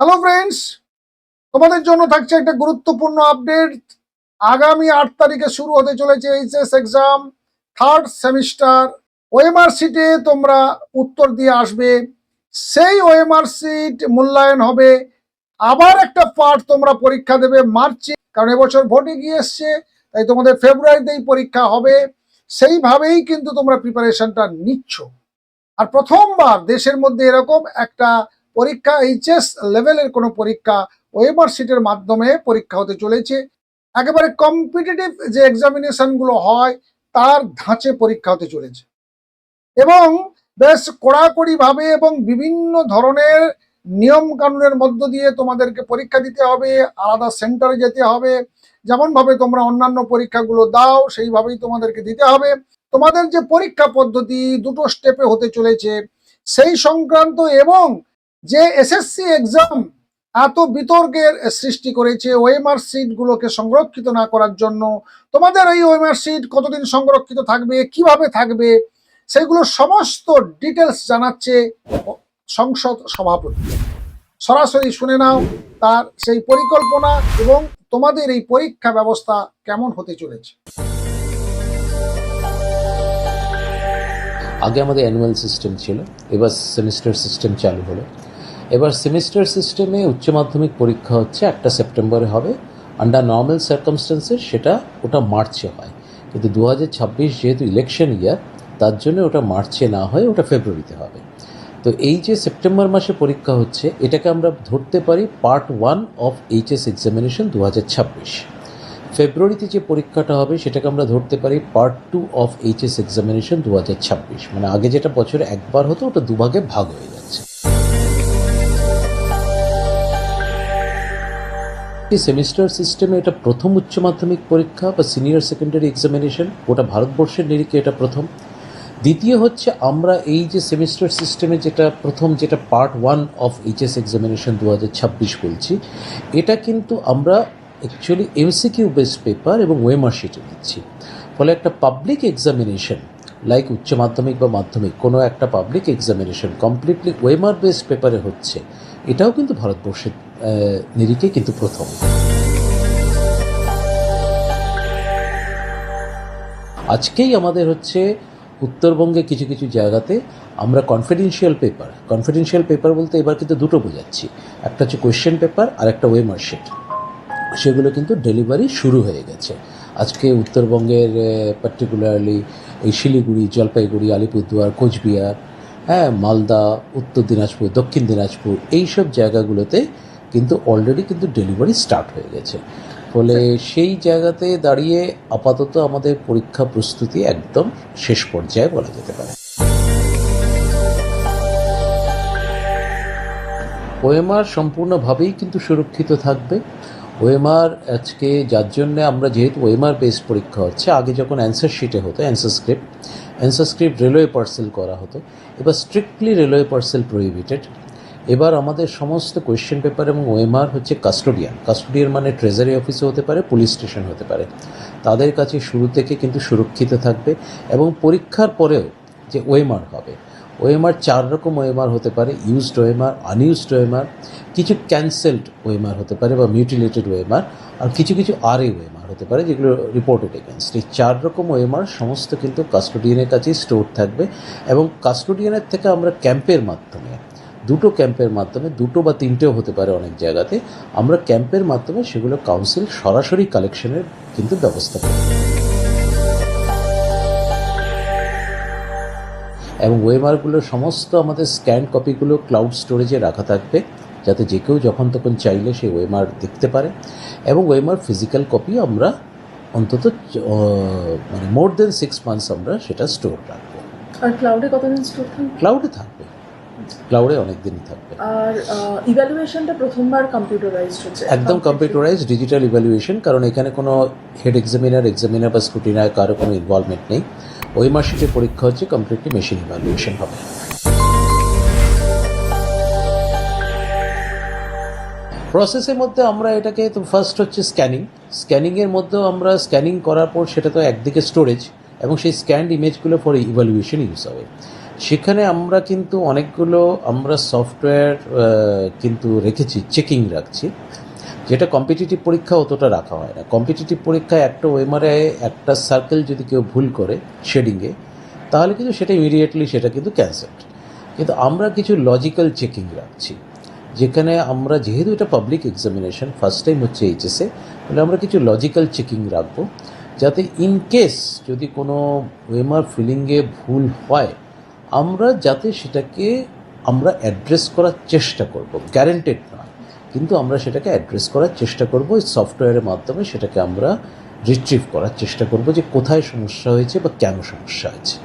Hello friends তোমাদের জন্য থাকছে একটা গুরুত্বপূর্ণ আপডেট আগামী আট তারিখে শুরু হতে চলেছে HS exam third semester OMR সিটে তোমরা উত্তর দিয়ে আসবে। সেই ওএমআর সিট মূল্যায়ন হবে। আবার একটা পার্ট তোমরা পরীক্ষা দেবে মার্চে কারণ এবছর ভোটে গিয়ে এসছে, তাই তোমাদের ফেব্রুয়ারিতেই পরীক্ষা হবে। সেইভাবেই কিন্তু তোমরা প্রিপারেশনটা নিচ্ছ। আর প্রথমবার দেশের মধ্যে এরকম একটা পরীক্ষা, এইচএস লেভেলের কোনো পরীক্ষা, ওয়েবার সিটের মাধ্যমে পরীক্ষা হতে চলেছে। একেবারে কম্পিটিটিভ যে এক্সামিনেশনগুলো হয়, তার ধাঁচে পরীক্ষা হতে চলেছে। এবং বেশ কড়াকড়ি ভাবে এবং বিভিন্ন ধরনের নিয়ম কানুনের মধ্য দিয়ে তোমাদেরকে পরীক্ষা দিতে হবে, আলাদা সেন্টারে যেতে হবে। যেমন ভাবে তোমরা অন্যান্য পরীক্ষাগুলো দাও, সেইভাবেই তোমাদেরকে দিতে হবে। তোমাদের যে পরীক্ষা পদ্ধতি দুটো স্টেপে হতে চলেছে। সেই সংক্রান্ত এবং যে এসএসসি এক্সাম এত বিতর্কের সৃষ্টি করেছে ওয়েমার সিট গুলোকে সংরক্ষিত না করার জন্য, তোমাদের এই ওয়েমার সিট কতদিন সংরক্ষিত থাকবে, কীভাবে থাকবে, সেগুলো সমস্ত ডিটেলস জানাচ্ছে সংসদ সভাপতি। সরাসরি শুনে নাও তার সেই পরিকল্পনা এবং তোমাদের এই পরীক্ষা ব্যবস্থা কেমন হতে চলেছে। আগে আমাদের অ্যানুয়াল সিস্টেম ছিল, এবার সেমিস্টার সিস্টেম চালু হলো। এবার সেমিস্টার সিস্টেমে উচ্চ মাধ্যমিক পরীক্ষা হচ্ছে একটা সেপ্টেম্বরে হবে। আন্ডার নর্মাল সার্কামস্টেন্সেস সেটা ওটা মার্চে হয়। কিন্তু দু হাজার ছাব্বিশ যেহেতু ইলেকশন ইয়ার তার জন্য ওটা মার্চে না হয় ওটা ফেব্রুয়ারিতে হবে। তো এই যে সেপ্টেম্বর মাসে পরীক্ষা হচ্ছে, এটাকে আমরা ধরতে পারি part one of HS examination দু হাজার ছাব্বিশ। ফেব্রুয়ারিতে যে পরীক্ষাটা হবে, সেটাকে আমরা ধরতে পারি part two of HS examination দু হাজার ছাব্বিশ। মানে আগে যেটা বছরে একবার হতো, ওটা দুভাগে ভাগ হয়ে যাচ্ছে। এই সেমিস্টার সিস্টেমে এটা প্রথম উচ্চ মাধ্যমিক পরীক্ষা বা সিনিয়র সেকেন্ডারি এক্সামিনেশন ওটা ভারতবর্ষের নিরিখে এটা প্রথম। দ্বিতীয় হচ্ছে আমরা এই যে সেমিস্টার সিস্টেমে যেটা প্রথম যেটা part one of HS examination দু হাজার ছাব্বিশ বলছি, এটা কিন্তু আমরা অ্যাকচুয়ালি এমসিকিউ বেসড পেপার এবং ওয়েমার শিটে দিচ্ছি ফলে একটা পাবলিক এক্সামিনেশন লাইক উচ্চ মাধ্যমিক বা মাধ্যমিক, কোনো একটা public examination completely OMR based পেপারে হচ্ছে, এটাও কিন্তু ভারতবর্ষের নিরিখে কিন্তু প্রথম আজকেই আমাদের হচ্ছে উত্তরবঙ্গে কিছু কিছু জায়গাতে আমরা কনফিডেন্সিয়াল পেপার কনফিডেন্সিয়াল পেপার বলতে এবার কিন্তু দুটো বোঝাচ্ছি। একটা হচ্ছে কোয়েশ্চেন পেপার আর একটা ওয়েমার শিট সেগুলো কিন্তু ডেলিভারি শুরু হয়ে গেছে। আজকে উত্তরবঙ্গের পার্টিকুলারলি এই শিলিগুড়ি, জলপাইগুড়ি, আলিপুরদুয়ার, কোচবিহার হ্যাঁ মালদা, উত্তর দিনাজপুর, দক্ষিণ দিনাজপুর এই সব জায়গাগুলোতে কিন্তু অলরেডি কিন্তু ডেলিভারি স্টার্ট হয়ে গেছে। ফলে সেই জায়গাতে দাঁড়িয়ে আপাতত আমাদের পরীক্ষা প্রস্তুতি একদম শেষ পর্যায়ে বলা যেতে পারে। ওএমআর সম্পূর্ণভাবেই কিন্তু সুরক্ষিত থাকবে। ওএমআর আজকে যার জন্যে আমরা যেহেতু ওএমআর বেসড পরীক্ষা হচ্ছে, আগে যখন অ্যান্সার শিটে হতো answer script answer script railway parcel করা হতো, এবার স্ট্রিক্টলি রেলওয়ে পার্সেল প্রহিবিটেড এবার আমাদের সমস্ত কোয়েশ্চেন পেপার এবং ওএমআর হচ্ছে কাস্টোডিয়ান কাস্টোডিয়ান মানে ট্রেজারি অফিসও হতে পারে পুলিশ স্টেশন হতে পারে তাদের কাছে শুরু থেকে কিন্তু সুরক্ষিত থাকবে এবং পরীক্ষার পরেও যে ওএমআর হবে ওএমআর চার রকম ওএমআর হতে পারে ইউজড ওএমআর আনইউজড ওএমআর কিছু ক্যান্সেলড ওএমআর হতে পারে বা মিউটিলেটেড ওএমআর আর কিছু কিছু আর ওএমআর হতে পারে যেগুলো রিপোর্টেড এগেনস্ট এই চার রকম ওএমআর সমস্ত কিন্তু কাস্টোডিয়ানের কাছেই স্টোর থাকবে এবং কাস্টোডিয়ানের থেকে আমরা ক্যাম্পের মাধ্যমে দুটো ক্যাম্পের মাধ্যমে দুটো বা তিনটেও হতে পারে অনেক জায়গাতে আমরা ক্যাম্পের মাধ্যমে সেগুলো কাউন্সিল সরাসরি কালেকশনের কিন্তু ব্যবস্থা করি। এবং ওয়েমারগুলোর সমস্ত আমাদের স্ক্যান কপিগুলো ক্লাউড স্টোরেজে রাখা থাকবে যাতে যে কেউ যখন তখন চাইলে সেই ওয়েমার দেখতে পারে। এবং ওয়েমার ফিজিক্যাল কপি আমরা অন্তত মানে মোর দেন সিক্স মান্থস আমরা সেটা স্টোর রাখব। আর ক্লাউডে কতদিন স্টোর থাকবে? ক্লাউডে থাকবে। ক্লাউডে অনেক দিনই থাকবে। আর ইভ্যালুয়েশনটা প্রথমবার কম্পিউটারাইজড হচ্ছে। একদম কম্পিউটারাইজ ডিজিটাল ইভ্যালুয়েশন কারণ এখানে কোনো হেড এক্সামিনার এক্সামিনার বা স্কুটিনার কারও কোনো ইনভলভমেন্ট নেই। ওই মাসিতে পরীক্ষা হচ্ছে কমপ্লিটলি মেশিন ইভ্যালুয়েশন হবে। প্রসেসের মধ্যে আমরা এটাকে তো ফার্স্ট হচ্ছে স্ক্যানিং স্ক্যানিংয়ের মধ্যেও আমরা স্ক্যানিং করার পর সেটা তো একদিকে স্টোরেজ এবং সেই স্ক্যান্ড ইমেজগুলো ফর ইভ্যালুয়েশন ইউজ হবে। সেখানে আমরা কিন্তু অনেকগুলো আমরা সফটওয়্যার কিন্তু রেখেছি, চেকিং রাখছি, যেটা কম্পিটিটিভ পরীক্ষা অতটা রাখা হয় না। কম্পিটিটিভ পরীক্ষায় একটা ওয়েমারে একটা সার্কেল যদি কেউ ভুল করে শেডিংয়ে তাহলে কিন্তু সেটা ইমিডিয়েটলি সেটা কিন্তু ক্যান্সেল কিন্তু আমরা কিছু লজিক্যাল চেকিং রাখছি, যেখানে আমরা যেহেতু এটা পাবলিক এক্সামিনেশন ফার্স্ট টাইম হচ্ছে এইচএসে তাহলে আমরা কিছু লজিক্যাল চেকিং রাখব, যাতে ইন কেস যদি কোনো ওয়েমার ফিলিংয়ে ভুল হয় আমরা যাতে সেটাকে আমরা অ্যাড্রেস করার চেষ্টা করব। গ্যারেন্টেড নয় কিন্তু আমরা সেটাকে অ্যাড্রেস করার চেষ্টা করব। সফটওয়্যারের মাধ্যমে সেটাকে আমরা রিট্রিভ করার চেষ্টা করব যে কোথায় সমস্যা হয়েছে বা কেন সমস্যা হয়েছে